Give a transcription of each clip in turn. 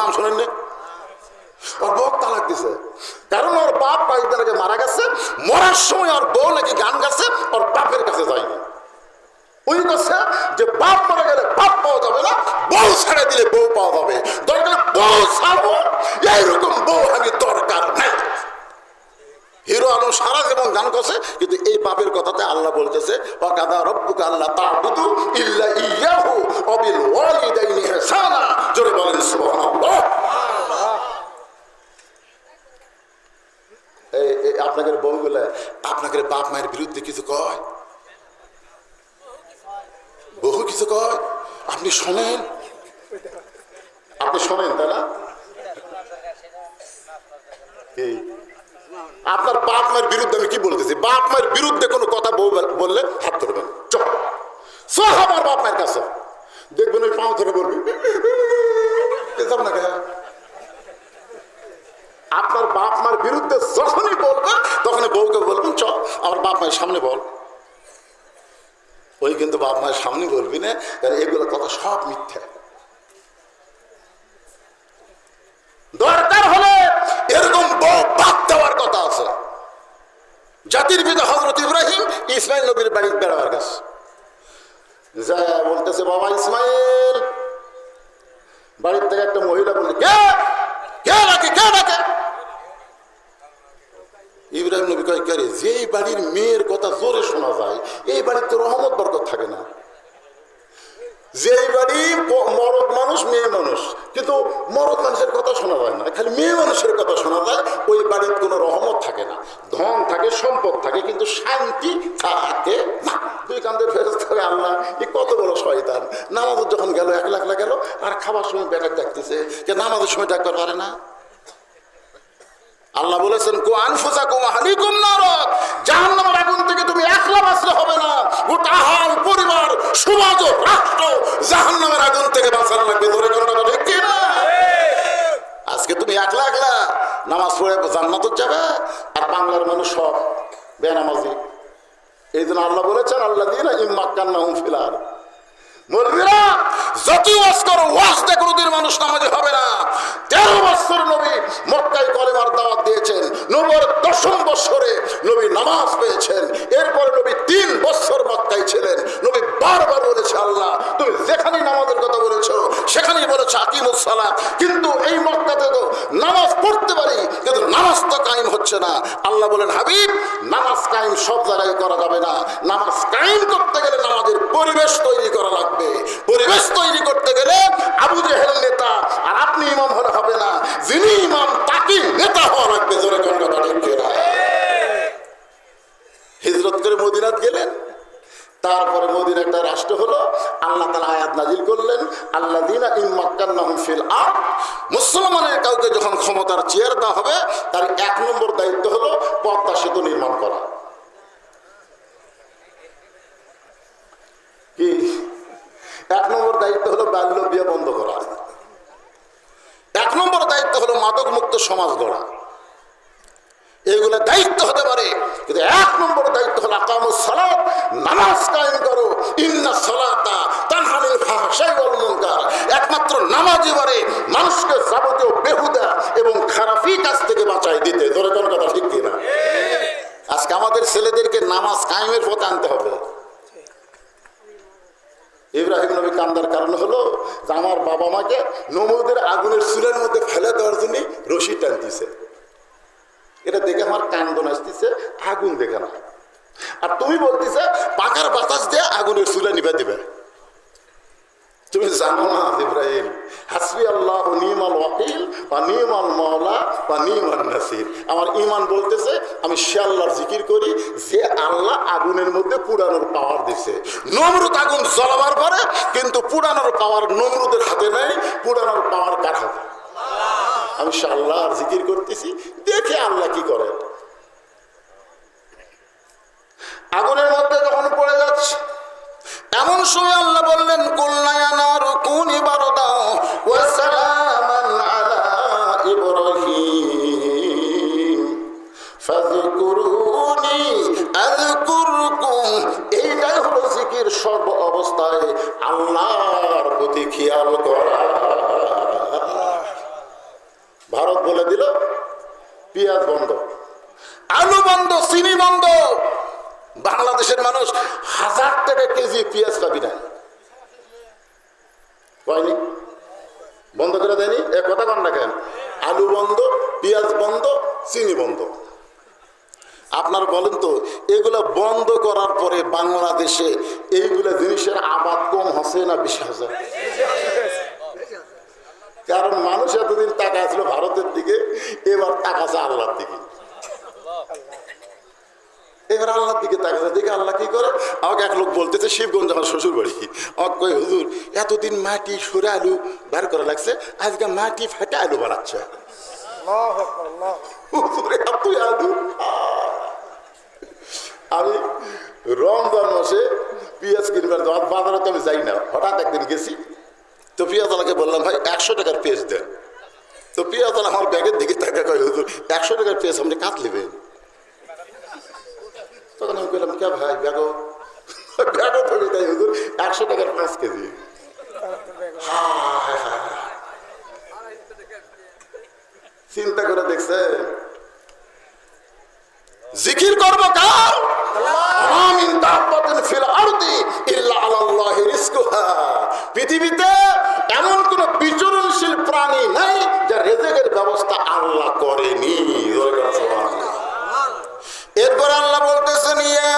নাম শোনেননি? ওর বউ তালাক দিছে। কারণ ওর বাপ কয়েকদিন আগে মারা গেছে, মরার সময় ওর বউ নাকি গান গাছে, ওর বাপের কাছে যায়নি। উনি বলছে যে বাপ মারা গেলে বাপ পাওয়া যাবে না, বউ ছেড়ে দিলে বউ পাওয়া যাবে। দরকার বউ ছাড়বো, এইরকম বউ আমি দরকার নাই। আলম সারা জীবন গান করছে, কিন্তু এই পাপের কথাতে আল্লাহ বলতেছে, ওয়াকাদা রব্বুকা আল্লাহ তা'বুদু ইল্লা ইয়াহু ওয়া বিল ওয়ালিদাইনি ইহসানা। জোরে বলেন, সুবহানাল্লাহ। এই আপনাদের আপনাদের বাপ মায়ের বিরুদ্ধে কিছু কয়? বহু কিছু কয়? আপনি শোনেন? আপনি শোনেন, তাই না? আপনার বাপ মায়ের বিরুদ্ধে আমি কি বলতেছি? বাপ মায়ের বিরুদ্ধে কোনো কথা বললে হাত ধরবেন। সব আমার বাপ মায়ের কাছে। দেখবেন ওই পাও ধরে বলবি না? আপনার বাপ মার বিরুদ্ধে যখনই বলবে তখনই বউকে বলবেন চ আমার বাপ মায়ের সামনে বল। ওই কিন্তু বাপ মায়ের সামনে বলবি না এগুলো কথা সব মিথ্যা। জাতির পিতা হজরত ইব্রাহিম ইসমাইল নবীর বাড়ির বেড়াবার গেছে যা বলতেছে, বাবা ইসমাইল, বাড়ির থেকে একটা মহিলা বলে কে? কে ডাকে কে ডাকে ইব্রাহিম নবী কয়, কে যেই বাড়ির মেয়ের কথা জোরে শোনা যায়, এই বাড়িতে রহমত বরকত থাকে না। যেই বাড়ি মরদ মানুষ, মেয়ে মানুষ। কিন্তু মরদ মানুষের কথা শোনা যায় না। খালি মেয়ে মানুষের কথা শোনা যায়, ওই বাড়ির কোনো রহমত থাকে না। ধন থাকে, সম্পদ থাকে, কিন্তু শান্তি থাকে না। দুই কান্দের ফেরত থাকে আল্লাহ এই কত বড় শয়তান। নামাজের যখন গেল একলা একলা গেল, আর খাবার সময় বেটার ডাকতেছে যে নামাজের সময় ডাকতে পারে না। আল্লাহ বলেছেন, কো আনফুসা কুম হালিকুম নারক জাহান্নামের আগুন থেকে বাঁচলে হবে না। গোটা পরিবার, সমাজ রাষ্ট্র জাহান্নামের আগুন থেকে বাঁচানো লাগবে। ধরে আজকে তুমি একলা একলা নামাজ পড়ে জান্নাত যাবে আর বাংলার মানুষ সব বেনামাজি। এই জন্য আল্লাহ বলেছেন আল্লাহ দিন ফিলার ওয়াজ করো মানুষ নামাজি হবে না। তেরো বছর নবী মক্কায় কলেমার দাওয়াত দিয়েছেন। নবর দশম বছরে নবী নামাজ পেয়েছেন। এরপরে নবী তিন বছর মক্কায় ছিলেন নবী বারবার বলেছে আল্লাহ তুমি যেখানেই নামাজের কথা বলেছ সেখানেই বলেছ কিন্তু এই মক্কাতে তো নামাজ পড়তে পারি, কিন্তু নামাজ তো কায়েম হচ্ছে না। আল্লাহ বলেন, হাবিব, নামাজ কায়েম সব জায়গায় করা যাবে না। নামাজ কায়েম করতে গেলে নামাজের পরিবেশ তৈরি করা লাগবে। পরিবেশ তৈরি করতে গেলে আবু জেহেল নেতা আর আপনি ইমাম হলে হবে না। যিনি ইমাম, তাকে নেতা হওয়া লাগবে। জোরে কোন কথা হিজরত করে মদিনাত গেলেন। তারপরে মদিনা একটা রাষ্ট্র হলো, আল্লাহ তালা আয়াত নাজিল করলেন আল্লাহ দিনা ফিল আর মুসলমানের কাউকে যখন ক্ষমতার চেয়ার দেওয়া হবে, তার এক নম্বর দায়িত্ব হলো পদ্মা সেতু নির্মাণ করা। কি? এক নম্বর দায়িত্ব হলো বাল্য বিয়ে বন্ধ করা। এক নম্বর দায়িত্ব হলো মাদক মুক্ত সমাজ গড়া এগুলো দায়িত্ব হতে পারে কিন্তু এক নম্বর দায়িত্ব হলো আকামুস সালাত নামাজ কায়েম করো ইন্না সালাতা তানহানিল ফাহশাই ওয়াল মুনকার পারে মানুষকে যাবতীয় বেহুদা এবং খারাপি কাজ থেকে বাঁচায় দিতে। ধরে কোন কথা ঠিক কিনা? আজকে আমাদের ছেলেদেরকে নামাজ কায়েমের পথে আনতে হবে। ইব্রাহিম নবী কান্দার কারণ হলো যে আমার বাবা মাকে নমুদের আগুনের চুলের মধ্যে ফেলে দেওয়ার জন্য রশি টানতেছে। এটা দেখে আমার কান্দন আসতেছে, আগুন দেখে না। আর তুমি বলতেছে পাকার বাতাস দিয়ে আগুনের চুলে নিবে দিবে। তুমি জানো না ইব্রাহিম? হাসবি আল্লাহ নিমাল ওয়াকিল বা নিমাল মাওলা বা নিমাল নাসির। আমার ইমান বলতেছে, আমি সে আল্লাহর জিকির করি, যে আল্লাহ আগুনের মধ্যে পুরানোর পাওয়ার দিছে। নমরুদ আগুন জ্বলাবার পরে কিন্তু পুরানোর পাওয়ার নমরুদের হাতে নেই, পুরানোর পাওয়ার কার হাতে? আমি সে আল্লাহর জিকির করতেছি, দেখে আল্লাহ কি করে? আগুনের মধ্যে যখন পড়ে যাচ্ছে, এমন সময় আল্লাহ আল্লাহর প্রতি খেয়াল করা। ভারত বলে দিল, পেঁয়াজ বন্ধ, আলু বন্ধ, চিনি বন্ধ। বাংলাদেশের মানুষ হাজার টাকা কেজি পেঁয়াজ খাবি না। হয়নি? বন্ধ করে দেয়নি? এ কথা কন না কেন? আলু বন্ধ, পেঁয়াজ বন্ধ, চিনি বন্ধ। আপনার বলেন তো এগুলো বন্ধ করার পরে বাংলাদেশে এইগুলো জিনিসের আবাদ কম হচ্ছে না বেশি হচ্ছে? কারণ মানুষ এতদিন টাকা ছিল ভারতের দিকে এবার টাকা আছে আল্লাহর দিকে। এবার আল্লাহর দিকে তাকাতে দেখে আল্লাহ কি করে? আমাকে এক লোক বলতেছে শিবগঞ্জ আমার শ্বশুর বাড়ি আমাকে কই হুজুর এতদিন মাটি সরে আলু বার করা লাগছে আজকে মাটি ফেটে আলু বানাচ্ছে। হুজুর এত আলু আমি রমজান মাসে পেঁয়াজ কিনবার বাজারে তো আমি যাই না। হঠাৎ একদিন গেছি, তো পেঁয়াজওয়ালাকে বললাম, ভাই, একশো টাকার পেঁয়াজ দেন। তো পেঁয়াজওয়ালা আমার ব্যাগের দিকে টাকা কয়, হুজুর, একশো টাকার পেঁয়াজ আপনি কাঁচ নেবেন? তখন আমি বললাম কে ভাই ব্যাগও ব্যাগও তুমি তাই হুজুর, একশো টাকার পাঁচ কেজি। চিন্তা করে দেখছে জিকির করব কার? পৃথিবীতে এমন কোন বিচরণশীল প্রাণী নাই যা রেজেকের ব্যবস্থা আল্লাহ করেনি। এরপর আল্লাহ বলতেছেন, ইয়া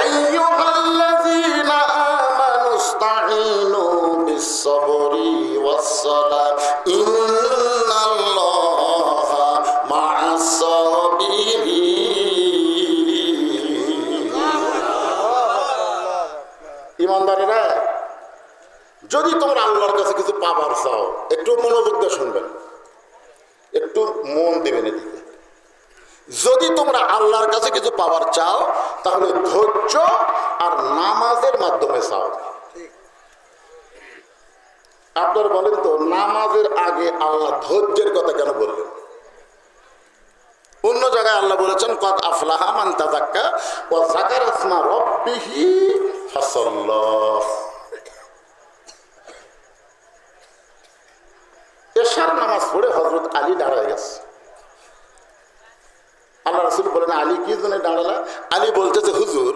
আইয়ুহাল্লাযীনা আমানু বিস-সাবরি ওয়াস-সালাহ ইন্নাল্লাহা যদি তোমরা আল্লাহর কাছে কিছু পাবার চাও, একটু মনোযোগ দিয়ে শুনবেন। একটু মন দিবেন এদিকে। যদি তোমরা আল্লাহর কাছে কিছু পাওয়ার চাও, তাহলে ধৈর্য আর নামাজের মাধ্যমে চাও। আপনার বলেন তো, নামাজের আগে আল্লাহ ধৈর্যের কথা কেন বললেন? অন্য জায়গায় আল্লাহ বলেছেন কত আফলাহা মান তাজাক্কা ও জাকার আসমা রব্বিহি ফাসাল্লাহ। এশার নামাজ পড়ে হজরত আলী দাঁড়ায় গেছে। আল্লাহ রসুল বলেন, আলী কি জন্য দাঁড়ালা? আলী বলতেছে হুজুর,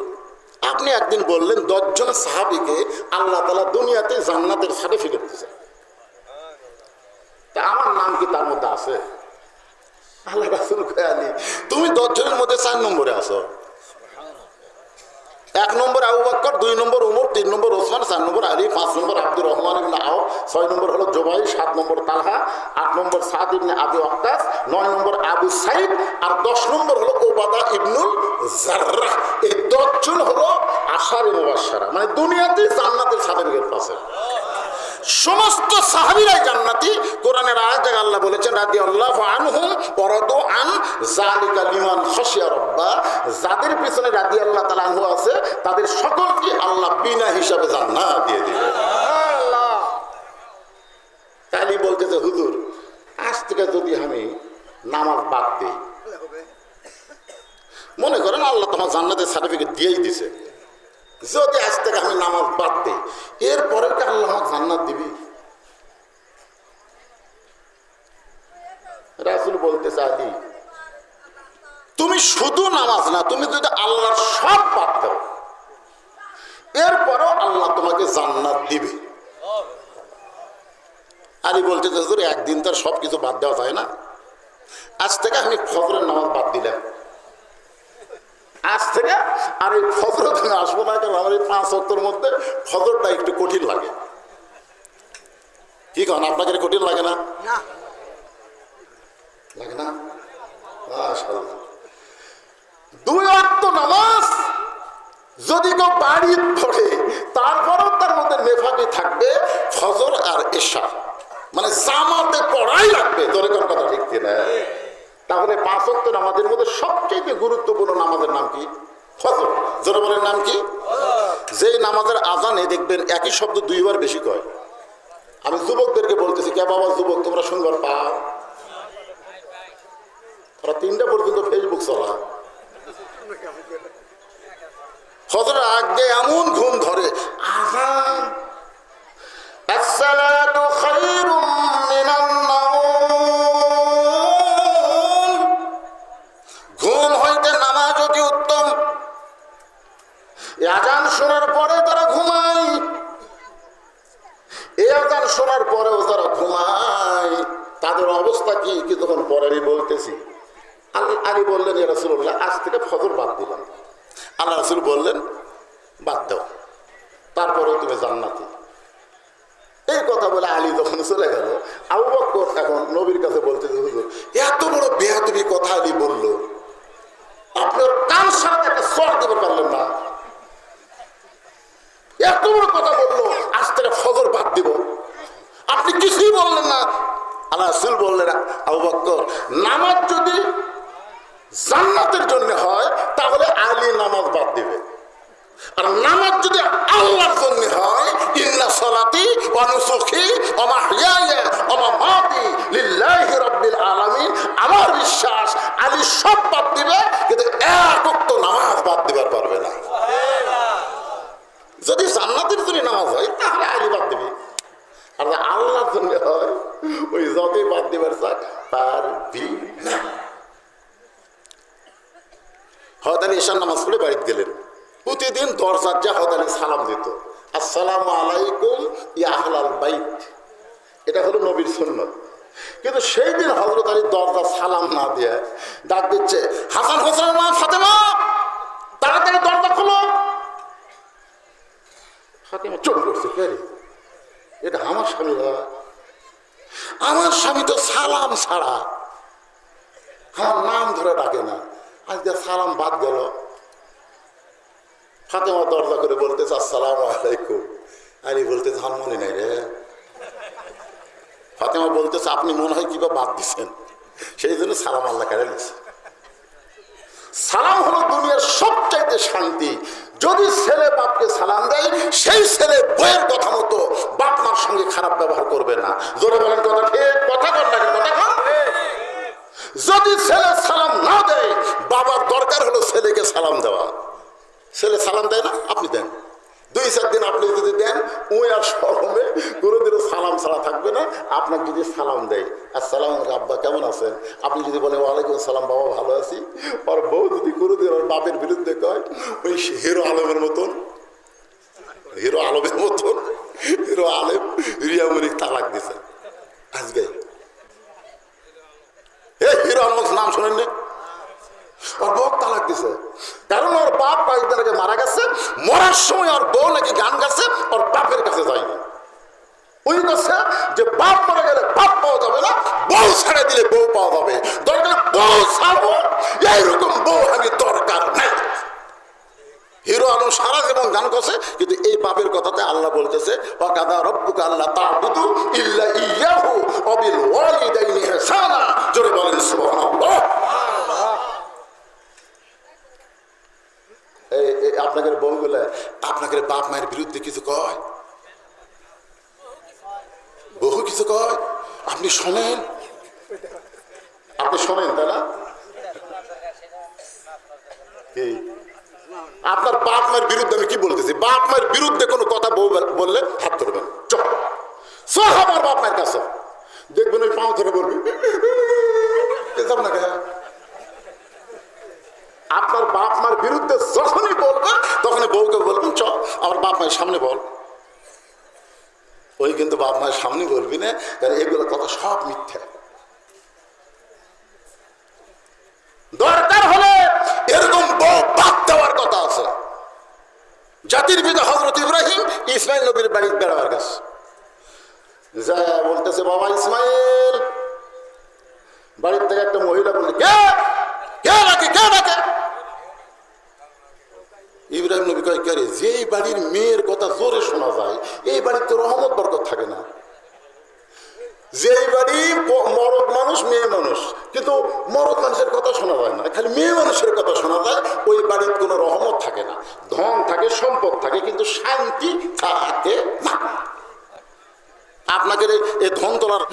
আপনি একদিন বললেন দশজন সাহাবিকে আল্লাহ তালা দুনিয়াতে জান্নাতের সার্টিফিকেট দিয়েছে তা আমার নাম কি তার মধ্যে আছে? আল্লাহ রাসুল আলী, তুমি দশজনের মধ্যে চার নম্বরে আছো। এক নম্বর আবু বাক্কর, দুই নম্বর উমর, তিন নম্বর ওসমান, চার নম্বর আলী, পাঁচ নম্বর আব্দুর রহমান ইবনে আও ছয় নম্বর হলো জোবাই, সাত নম্বর তালহা, আট নম্বর সাদ ইবনে আবু আক্কাস নয় নম্বর আবু সাইদ আর দশ নম্বর হলো ওবাদা ইবনুল জার্রাহ। এই দশজন হলো আশারে মুবাশশারা মানে দুনিয়াতে জান্নাতের সাদের গেট পাচ্ছে সমস্ত সাহাবিরাই জান্নাতি। কোরআনের আয়াত আল্লাহ বলেছেন রাদি আল্লাহ আনহুম পরদু আন জালিকা লিমান খসিয়া রব্বা। যাদের পিছনে রাদি আল্লাহ তাআলা আনহু আছে তাদের সকলকে আল্লাহ বিনা হিসাবে জান্নাত দিয়ে দিবে। তালি বলতেছে হুজুর আজ থেকে যদি আমি নামাজ বাদ দিই মনে করেন আল্লাহ তোমার জান্নাতের সার্টিফিকেট দিয়েই দিছে। যদি আজ থেকে আমি নামাজ বাদ এরপরে কি আল্লাহ আমাকে জান্নাত দিবি? রাসুল বলতে চাই তুমি শুধু নামাজ না, তুমি যদি আল্লাহর সব বাদ দাও, এরপরও আল্লাহ তোমাকে জান্নাত দিবে। আলী বলতে একদিন তার সব কিছু বাদ দেওয়া যায় না। আজ থেকে আমি ফজরের নামাজ বাদ দিলাম আজ থেকে আর এই ফজর আসব না কেন আমার এই পাঁচ অক্টর মধ্যে ফজরটা একটু কঠিন লাগে। কি কন আপনাকে কঠিন লাগে না? লাগে না। দুই অক্ট নামাজ যদি কেউ বাড়ি পড়ে তারপরেও তার মধ্যে নেফাকি থাকবে ফজর আর এশা মানে জামাতে পড়াই লাগবে তোর কোন কথা ঠিক কিনা? তাহলে পাঁচ অক্ট নামাজের মধ্যে সবচেয়ে গুরুত্বপূর্ণ নামাজের নাম কি? ফজর। জোরে বলেন নাম কি? যেই নামাজের আজানে দেখবেন একই শব্দ দুইবার বেশি কয়। আমি যুবকদেরকে বলতেছি, কে বাবা যুবক, তোমরা শুনবার পাও? তারা তিনটা পর্যন্ত ফেসবুক চলা ফজর আগে এমন ঘুম ধরে, আজান পরে আমি বলতেছি, আলী বললেন আজ থেকে ফজর বাদ দিলাম। আল্লাহ রাসূল বললেন, বাদ দাও তারপরে তুমি জান্নাতি। এই কথা বলে আলী যখন চলে গেল, আবু বকর এখন নবীর কাছে বলতে এত বড় বেয়াদবি কথা আলী বলল। আপনার কান সাথে একটা সর দিতে পারলেন না। এত বড় কথা বলল, আজ থেকে ফজর বাদ দিব। আপনি কিছুই বললেন না আল্লাহ বললেন নামাজ যদি জান্নাতের জন্য হয়, তাহলে আলী নামাজ বাদ দিবে। আর নামাজ যদি আল্লাহর জন্য হয়, ইন্না সালাতি নুসুকি ওয়া মাহইয়ায়া ওয়া মামাতি লিল্লাহি রাব্বিল আলামিন। আমার বিশ্বাস, আলী সব বাদ দিবে, কিন্তু এক নামাজ বাদ দিবার পারবে না। যদি জান্নাতের জন্য নামাজ হয় তাহলে আলী বাদ দিবে আর যদি আল্লাহর জন্য হয় ওই যতই বাদ দিবার চাক পারবি না আলী ঈশান নামাজ পড়ে বাড়িতে গেলেন। প্রতিদিন দরজার যা আলী সালাম দিত। আসসালামু আলাইকুম ইয়াহলাল বাইত। এটা হলো নবীর সুন্নত। কিন্তু সেই দিন হজরত আলী দরজা সালাম না দিয়ে ডাক দিচ্ছে, হাসান হোসেন মা, ফাতেমা, তাড়াতাড়ি দরজা খোলো। ফাতেমা চুপ করছে এটা আমার স্বামী না আমার স্বামী তো সালাম ছাড়া। আমার নাম ধরে ডাকে না। আজকে সালাম বাদ গেল। ফাতেমা দরজা করে বলতেছে, আসসালাম আলাইকুম। আলী বলতেছে আমার মনে নাই রে। ফাতেমা বলতেছে, আপনি মনে হয় কিবা বাদ দিচ্ছেন সেই জন্য সালাম আল্লাহ কারে নিছে সালাম হলো দুনিয়ার সবচাইতে শান্তি যদি ছেলে বাপকে সালাম দেয়, সেই ছেলে বইয়ের কথা মতো বাপ মার সঙ্গে খারাপ ব্যবহার করবে না। জোরে বলেন, কথা ঠিক, কথা কর কথা কর যদি ছেলে সালাম না দেয়, বাবার দরকার হলো ছেলেকে সালাম দেওয়া। ছেলে সালাম দেয় না, আপনি দেন। দুই, চার দিন আপনি যদি দেন ওই আর সরমে। কোনোদিনও সালাম ছাড়া থাকবে না। আপনাকে যদি সালাম দেয়, আসসালাম আব্বা, কেমন আছেন? আপনি যদি বলেন, ওয়ালাইকুম সালাম, বাবা, ভালো আছি। আর বউ যদি কোনোদিন ওর বাপের বিরুদ্ধে কয়, ওই হিরো আলমের মতন, হিরো আলমের মতন, হিরো আলেম রিয়ামণি তালাক দিছে। আজকে? হিরো আলমের নাম শোনেন না ওর বউ তালাক দিছে। কারণ ওর বাপ কয়েকদিন আগে মারা গেছে, মরার সময় ওর বউ নাকি গান গাছে ওর বাপের কাছে যায়নি। ওই কাছে যে বাপ মারা গেলে বাপ পাওয়া যাবে না, বউ ছেড়ে দিলে বউ পাওয়া যাবে। দরকার বউ ছাড়বো, এইরকম বউ আমি দরকার নাই। হিরো আলম সারা জীবন গান করছে, কিন্তু এই বাপের কথাতে আল্লাহ বলতেছে, ওয়াকাদা রব্বুকা আল্লাহ তা'বুদু ইল্লা ইয়াহু ওয়া বিল ওয়ালিদাইনি ইহসানা। জোরে বলেন, সুবহানাল্লাহ। এই আপনাদের বউগুলা, আপনাদের বাপ মায়ের বিরুদ্ধে কিছু কয়? বহু কিছু কয়? আপনি শোনেন? আপনি শোনেন, তাই না? আপনার বাপ মায়ের বিরুদ্ধে আমি কি বলতেছি? বাপ মায়ের বিরুদ্ধে কোনো কথা বউ বললে হাত ধরবেন। চল আমার বাপ মায়ের কাছে। দেখবেন ওই পাও ধরে বলবি না কেন আপনার বাপ মার বিরুদ্ধে যখনই বলবে তখনই বউকে বলবেন চ আমার বাপ মায়ের সামনে বল। ওই কিন্তু বাপ মায়ের সামনে বলবি না এগুলো কথা সব মিথ্যা। দরকার হলে এরকম বউ বাদ দেওয়ার কথা আছে। জাতির পিতা হজরত ইব্রাহিম ইসমাইল নবীর বাড়ি বেড়াবার কাছে। যা বলতেছে বাবা ইসমাইল। বাড়ির থেকে একটা মহিলা বললে, কে? কে ডাকে? কে ডাকে? কয়, কে যেই বাড়ির মেয়ের কথা জোরে শোনা যায়, এই বাড়িতে রহমত, বরকত থাকে না। যেই বাড়ি মরদ মানুষ, মেয়ে মানুষ, কিন্তু মরদ মানুষের কথা শোনা যায় না, খালি মেয়ে মানুষের কথা শোনা যায়, ওই বাড়ির কোনো রহমত থাকে না। ধন থাকে, সম্পদ থাকে, কিন্তু শান্তি থাকে না। আপনাকে এই ধন তোলার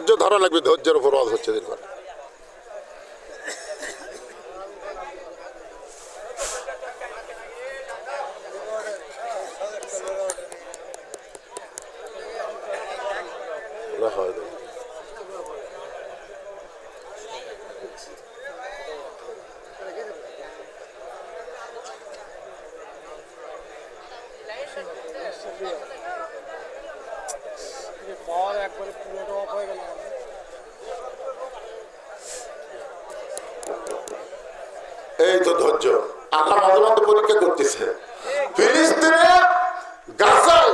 ধৈর্য ধরা লাগবে ধৈর্যের উপর হচ্ছে দীর্ঘ এই তো ধৈর্য আল্লাহ মাঝে মাঝে পরীক্ষা করতেছে ফিলিস্তিনে গাজায়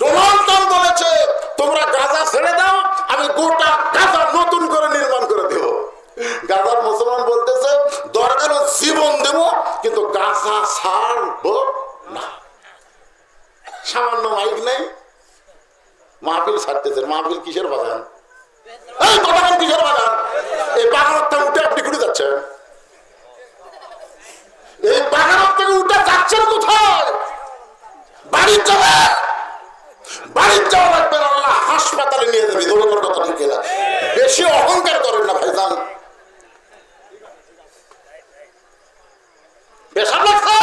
ডোনাল্ড ট্রাম্প বলেছে তোমরা গাজা ছেড়ে দাও আমি গোটা গাজা নতুন করে নির্মাণ করে দেব গাজার মুসলমান বলতেছে দরকার হলে জীবন দেব কিন্তু গাজা ছাড়বো না সামান্য মাইক নেই মাহফিল ছাড়তেছেন, মাহফিল কিসের বাগান? কিসের বাগান? এই বাগানটা উঠে আপনি ঘুরে যাচ্ছেন। এই বাগান থেকে উঠে যাচ্ছেন কোথায়? বাড়ির যাবে বাড়ির যাওয়া লাগবে আল্লাহ, হাসপাতালে নিয়ে যাবে কথা বেশি অহংকার করেন না ভাইজান পেশাব লাগছে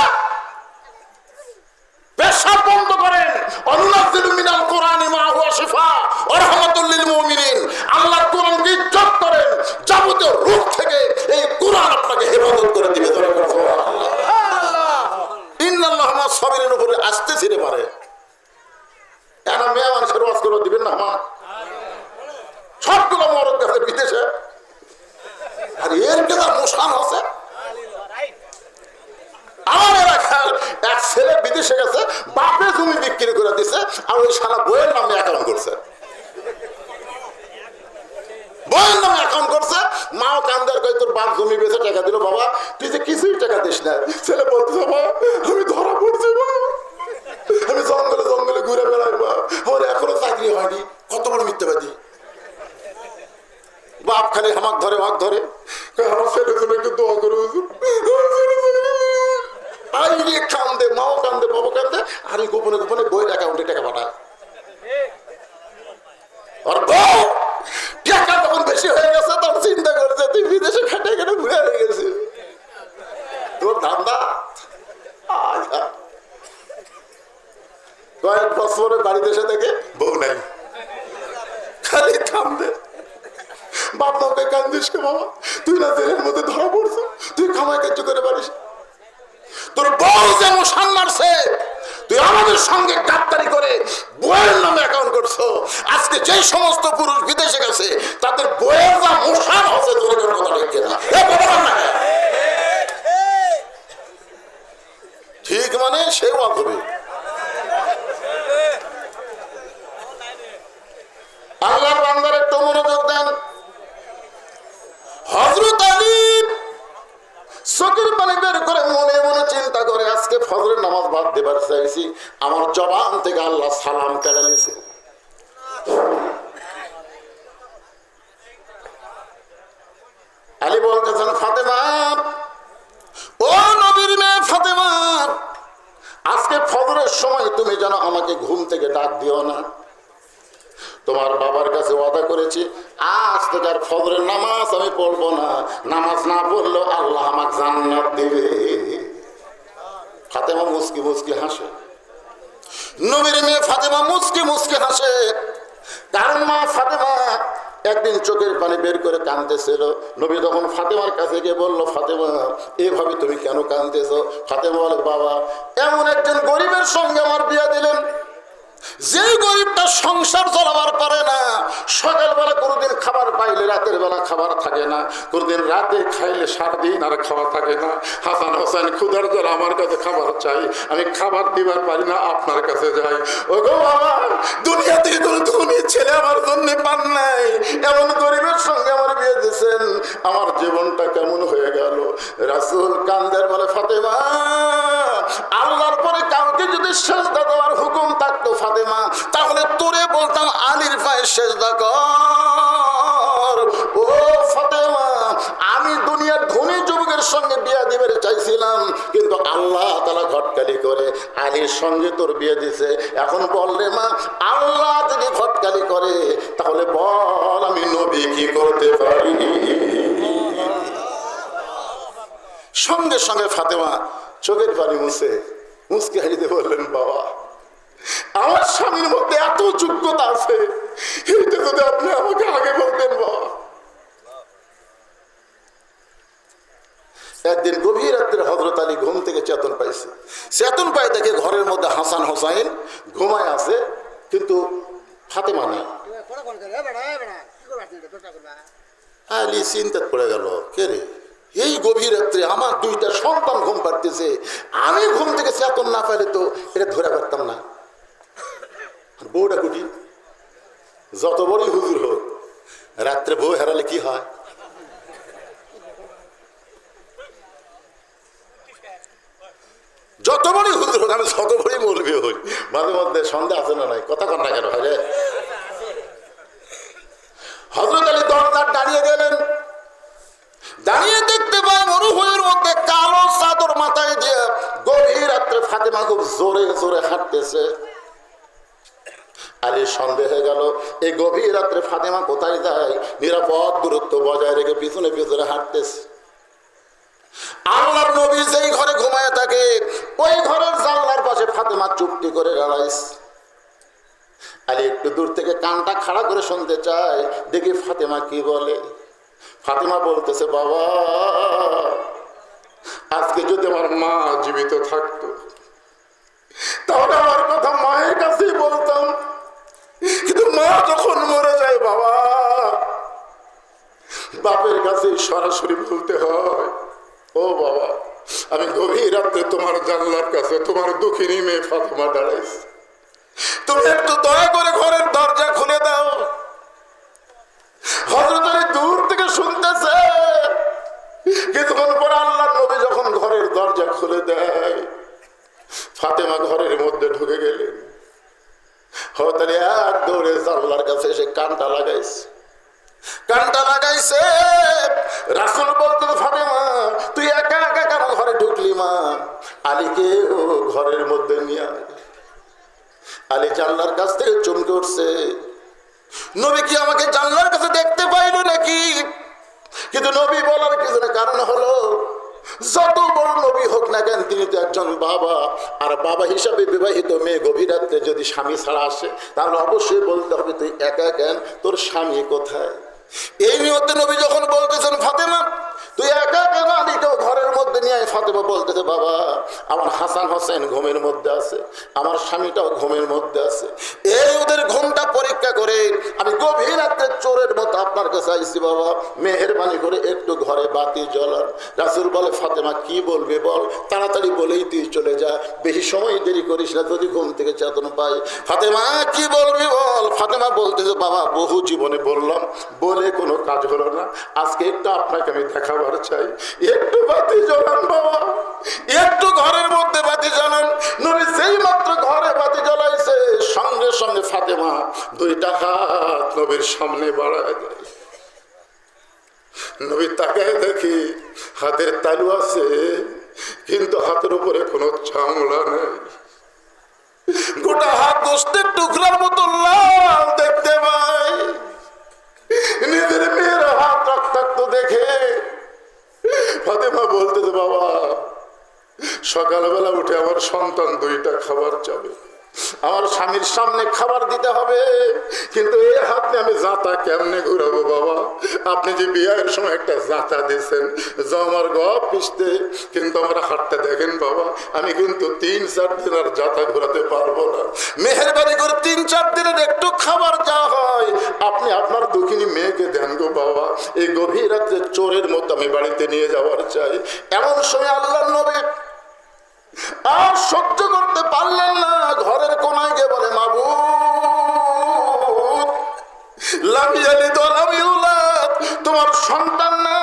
পেশাব বন্ধ করেন অনুনাজ্জিলু মিনাল কোরআনি মা হুয়া শিফা ওয়া রাহমাতুল লিল মুমিনিন আল্লাহর কোরআনকে ইজ্জত করেন যাবতীয় রোগ থেকে এই কোরআন আপনাকে হেফাজত করে দিবে ধরে করে সুবহানাল্লাহ ইন্নাল্লাহ মা সাবিরিন উপরে আসতে ছিঁড়ে পারে এনা মেয়ে মানুষের ওয়াজ করে দিবেন না আমার সবগুলো মরদ গেছে বিদেশে আর এর কেদা মুসান আছে এক ছেলে বিদেশে গেছে বাপে জমি বিক্রি করে দিছে আর ওই সারা বইয়ের নামে অ্যাকাউন্ট করছে। বইয়ের নামে অ্যাকাউন্ট করছে। মাও কান্দার কই তোর বাপ জমি বেচে টাকা দিল বাবা তুই যে কিছুই টাকা দিস না। ছেলে বলতেছে বাবা আমি ধরা পড়ছি আমি জঙ্গলে জঙ্গলে ঘুরে বেড়াই বা আমার এখনও চাকরি হয়নি। কত বড় মিথ্যাবাদী? বাপ খালি হামাক ধরে হাক ধরে। কয়, আমার ছেলের জন্য একটু দোয়া টাকা পাঠায়। আর বউ, টাকা তখন বেশি হয়ে গেছে, তখন চিন্তা তুই বিদেশে খাটে কেন ঘুরে হয়ে গেছিস। তোর ধান্দা? কয়েক বছরের বাড়িতে এসে থেকে বউ নাই। খালি কান্দে। বাপ মাকে কান্দিস বাবা তুই না জেলের মধ্যে ধরা পড়ছো? তুই খামাই কার্য করে পারিস তোর বউ সান মারছে, তুই আমাদের সঙ্গে গাদ্দারি করে বইয়ের নামে অ্যাকাউন্ট করছ। আজকে যে সমস্ত পুরুষ বিদেশে গেছে, তাদের বইয়ের যা মোশান হচ্ছে, তোর কথা লিখে না? ঠিক মানে সে হবে আল্লাহর বান্দার একটু মনোযোগ দেন হজরত আলী চোখের পানি বের করে মনে মনে চিন্তা করে, আজকে ফজরের নামাজ বাদ দেবার চাইছি। আমার জবান থেকে আল্লাহ সালাম কেড়ে নিছে। আলী বলতেছেন, ফাতেমা, ও নবীর মেয়ে ফাতেমা, আজকে ফজরের সময় তুমি যেন আমাকে ঘুম থেকে ডাক দিও না। তোমার বাবার কাছে ওয়াদা করেছি আজ তো তার ফজরের নামাজ আমি পড়ব না। নামাজ না পড়লেও আল্লাহ আমাকে জান্নাত দিবে। ফাতেমা মুসকি মুসকি হাসে। নবীর মেয়ে ফাতেমা মুসকি মুসকি হাসে। কারণ মা ফাতেমা একদিন চোখের পানি বের করে কাঁদতেছিল। নবী তখন ফাতেমার কাছে গিয়ে বলল, ফাতেমা, এভাবে তুমি কেন কাঁদতেছ? ফাতেমা বলে, বাবা, এমন একজন গরিবের সঙ্গে আমার বিয়ে দিলেন। যে গরিবটা সংসার চালাবার পারে না, সকালবেলা কোনোদিন খাবার পাইলে রাতের বেলা খাবার থাকে না, কোনোদিন রাতে খাইলে সারাদিন আর খাবার থাকে না। হাসান হোসেন ক্ষুদার জল, আমার কাছে খাবার চাই, আমি খাবার দিবার পারি না, আপনার কাছে যাই। ও গো বাবা দুনিয়া থেকে কোনো ধনী ছেলে আমার জন্য পান নাই। এমন গরিবের সঙ্গে আমার বিয়ে দিয়েছেন। আমার জীবনটা কেমন হয়ে গেল? রাসুল কান্দের বলে, ফাতেমা, আল্লাহর পরে কাউকে যদি সেজদা দেওয়ার হুকুম থাকতো ফাতেমা, তাহলে তোরে বলতাম আলীর পায়ে কর। ও ফাতেমা, আমি দুনিয়ার ধনী যুবকের সঙ্গে দিবে চাইছিলাম, কিন্তু আল্লাহ ঘটকালি করে, আলীর সঙ্গে তোর বিয়ে দিছে। এখন বল মা, আল্লাহ যদি ঘটকালি করে, তাহলে বল আমি নবী কি করতে পারি? সঙ্গে সঙ্গে ফাতেমা চোখের পানি মুছে মুসকে হারিতে বললেন, বাবা আমার স্বামীর মধ্যে এত যোগ্যতা আছে এটা যদি আপনি আমাকে আগে বলতেন বাবা একদিন গভীর রাত্রে হজরত আলী ঘুম থেকে চেতন পাইছে। চেতন পায় দেখে ঘরের মধ্যে হাসান হোসাইন ঘুমায় আছে, কিন্তু ফাতেমা নেই। আলী চিন্তাত পড়ে গেল, কে রে? এই গভীর রাত্রে আমার দুইটা সন্তান ঘুম পাড়তেছে, আমি ঘুম থেকে চেতন না পাইলে তো এটা ধরে পারতাম না। বউটা কুটি। যত বড়ই হুজুর হোক, রাত্রে বউ হারালে কি হয়? যত বড়ই হুজুর হোক, আমি যত বড়ই মৌলবি হই, মাঝে মধ্যে সন্দেহ আছে না নাই? কথা কন না কেন হয় হজরত আলী দরজার দাঁড়িয়ে গেলেন। দাঁড়িয়ে দেখতে পাই মরুভূমির মধ্যে কালো চাদর মাথায় দিয়ে গভীর রাত্রে ফাতেমা খুব জোরে জোরে হাঁটতেছে। আলী সন্দেহ গেল। এই গভীর রাত্রে ফাতেমা কোথায় যায়? নিরাপদ দূরত্ব বজায় রেখে পিছনে পিছনে হাঁটতেছে। আল্লাহর নবী যেই ঘরে ঘুমায় থাকে, ওই ঘরের জানলার পাশে ফাতেমা চুপটি করে দাঁড়াইছে। আলী একটু দূর থেকে কানটা খাড়া করে শুনতে চায়, দেখি ফাতেমা কি বলে। ফাতেমা বলতেছে, বাবা, আজকে যদি আমার মা জীবিত থাকতো, তাহলে আমার কথা মায়ের কাছেই কিন্তু মা যখন মরে যায় বাবা, বাপের কাছে সরাসরি বলতে হয়, ও বাবা, আমি গভীর রাত্রে তোমার জানলার কাছে তোমার দুঃখিনী মেয়ে ফাতেমা দাঁড়াইছি। তুমি একটু দয়া করে ঘরের দরজা খুলে দাও। হজরত দূর থেকে শুনতেছে কিছুক্ষণ পর আল্লাহ নবী যখন ঘরের দরজা খুলে দেয়, ফাতেমা ঘরের মধ্যে ঢুকে গেলেন। দৌড়ে জানলার কাছে কানটা লাগাইছে। কানটা লাগাইছে। রাসুল বলতে ফাতেমা, তুই একা একা কেন ঘরে ঢুকলি মা? আলীকে ও ঘরের মধ্যে নিয়ে আলী জানলার কাছ থেকে চমকে উঠছে। নবী কি আমাকে জানলার কাছে দেখতে পাইল নাকি? কিন্তু নবী বলার কিছু কারণ হলো যত বড় নবী হোক না কেন, তিনি তো একজন বাবা। আর বাবা হিসাবে বিবাহিত মেয়ে গভীর রাত্রে যদি স্বামী ছাড়া আসে, তাহলে অবশ্যই বলতে হবে, তুই একা কেন? তোর স্বামী কোথায়? এই নিয়তে নবী যখন বলতেছেন, ফাতেমা তুই একা কেন আলীকেও ঘরের মধ্যে নিয়ে ফাতেমা বলতেছে, বাবা, আমার হাসান হোসেন ঘুমের মধ্যে আছে, আমার স্বামীটাও ঘুমের মধ্যে আছে। এই ওদের ঘুমটা পরীক্ষা করে আমি গভীর রাত্রে চোরের মতো আপনার কাছে আইসি বাবা। মেহরবানি করে একটু ঘরে বাতি জ্বলান। রাসুল বলে, ফাতেমা, কি বলবে বল? তাড়াতাড়ি বলেই তুই চলে যা। বেশি সময় দেরি করিস না, যদি ঘুম থেকে চেতন পাই। ফাতেমা, কি বলবি বল? ফাতেমা বলতেছে, বাবা, বহু জীবনে বললাম, বলে কোনো কাজ হলো না। আজকে একটু আপনাকে আমি দেখাবার চাই। একটু বাতি জ্বলান বাবা। একটু ঘরের মধ্যে বাতি জ্বালান। নবী সেই মাত্র ঘরে বাতি জ্বলাইছে। সঙ্গে সঙ্গে ফাতেমা দুইটা হাত নবীর সামনে বাড়ায় দেয়। নবী দেখি হাতের তালু আছে, কিন্তু হাতের উপরে কোনো চামড়া নেই। গোটা হাত গোস্তের টুকরার মতো লাল দেখতে ফাতেমা বলতেছে বাবা সকালবেলা উঠে আমার সন্তান দুইটা খাবার চাবে। আমার স্বামীর সামনে খাবার দিতে হবে। কিন্তু এই হাত আমি জাতা কেমনে ঘুরাবো বাবা? আপনি যে বিয়ের সময় একটা জাতা দিয়েছেন আমার গপ পিসতে কিন্তু আমার হাতটা দেখেন বাবা, আমি কিন্তু তিন, চার দিন আর জাতা ঘোরাতে পারব না। মেহরবানি করে তিন, চার দিনের একটু খাবার যা হয়। আপনি আপনার দুঃখিনী মেয়েকে দেন গো বাবা। এই গভীর রাত্রে চোরের মতো আমি বাড়িতে নিয়ে যাওয়ার চাই। এমন সময় আল্লাহ নবী সহ্য করতে পারলেন না। ঘরের কোনায় গিয়ে বলে মাবু লাভিয়ালি তো লামিউলাদ, তোমার সন্তান নাই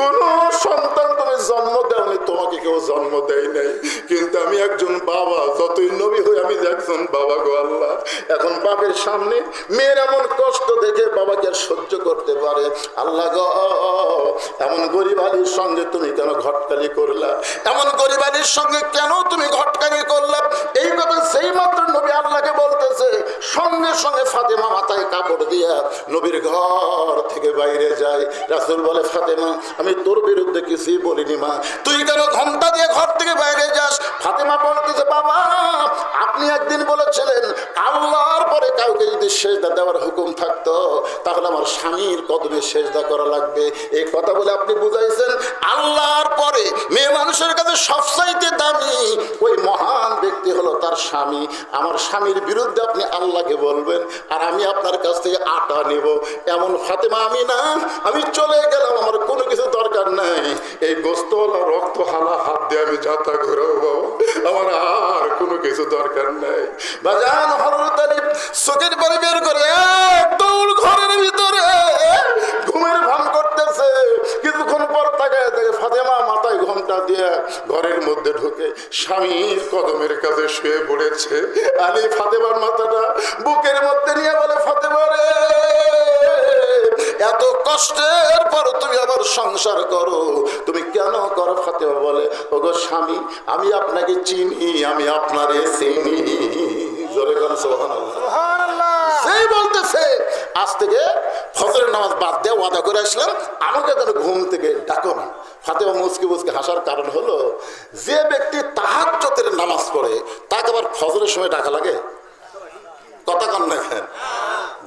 কোন সন্তান তুমি জন্ম দেওনি তোমাকে কেউ জন্ম দেয় নাই। কিন্তু আমি একজন বাবা, যতই নবী হই, আমি একজন বাবা গো আল্লাহ। এখন বাপের সামনে মেয়ের এমন কষ্ট দেখে বাবাকে সহ্য করতে পারে। আল্লাহ গো, এমন গরিব আলীর সঙ্গে তুমি কেন ঘটকালি করলা? এমন গরিব আলীর সঙ্গে কেন তুমি ঘটকালি করলা? এই কথা সেই মাত্র নবী আল্লাহকে বলতেছে। সঙ্গে সঙ্গে ফাতেমা মাথায় কাপড় দিয়া নবীর ঘর থেকে বাইরে যায়। রাসুল বলে, ফাতেমা, আমি তোর বিরুদ্ধে কিছুই বলিনি মা। তুই কেন ঘণ্টা দিয়ে ঘর থেকে বাইরে যাস? ফাতেমা বলতেছে বাবা, আপনি একদিন বলেছিলেন, আল্লাহর পরে কাউকে যদি সেজদা দেওয়ার হুকুম থাকতো, তাহলে আমার স্বামীর কদমে সেজদা করা লাগবে। এই কথা বলে আপনি বুঝাইছেন, আল্লাহর পরে মেয়ে মানুষের কাছে সবচাইতে দামি ওই মহান ব্যক্তি হলো তার স্বামী। আমার স্বামীর বিরুদ্ধে আপনি আল্লাহ ফাতেমাকে বলবেন, আর আমি আপনার কাছ থেকে আটা নেব। এমন ফাতেমা আমি না, আমি চলে গেলাম, আমার কোনো কিছু দরকার নাই। এই গোস্তওয়ালা রক্ত হালা হাত দিয়ে আমি যাত্রা ঘুরাবো, আমার আর কোনো কিছু দরকার নাই। বাজান হরত আলী বাড়ি বের করে দৌড় ঘরের ভিতরে ঘুমের ভান করতেছে। পর তাকায় দেখে ফাতেমা মাথায় ঘোমটা দিয়ে ঘরের মধ্যে ঢুকে। স্বামীর কদমের কাছে শুয়ে পড়েছে। আলী ফাতেমার মাথাটা বুকের মধ্যে নিয়ে বলে ফাতেমা রে এত কষ্টের পর তুমি আবার সংসার করো। তুমি কেন করো? ফাতেমা বলে ওগো স্বামী আমি আপনাকে চিনি আমি আপনারে চিনি। জোরে গান সেই বলতেছে আজ থেকে ফজরের নামাজ বাদ দিয়ে ওয়াদা করে আসলাম আমাকে যেন ঘুম থেকে ডাকো না। ফাতেমা মুসকে মুসকে হাসার কারণ হলো, যে ব্যক্তি তাহাজ্জতের নামাজ পড়ে, তাকে আবার ফজরের সময় ডাকা লাগে? কথা কন দেখেন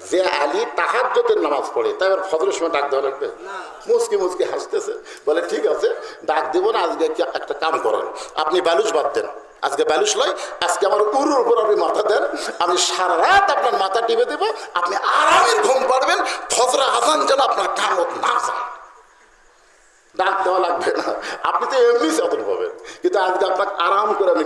যে আলী তাহাজ্জতের নামাজ পড়ে তাই আবার ফজরের সময় ডাক দেওয়া লাগবে? মুসকি মুসকি হাসতেছে, বলে, ঠিক আছে, ডাক দেবো না, আজকে একটা কাম করেন। আপনি বালুস বাদ দেন। আজকে বালুস লয় আজকে আমার উরুর উপর আপনি মাথা দেন, আমি সারা রাত আপনার মাথা টিপে দেবো, আপনি আরামের ঘুম পাড়বেন, ফজরা আজান যেন আপনার কামত না যায়। ডাক দেওয়া লাগবে না। আপনি তো এমনি চাদর পাবেন, কিন্তু আজকে আপনাকে আরাম করে আমি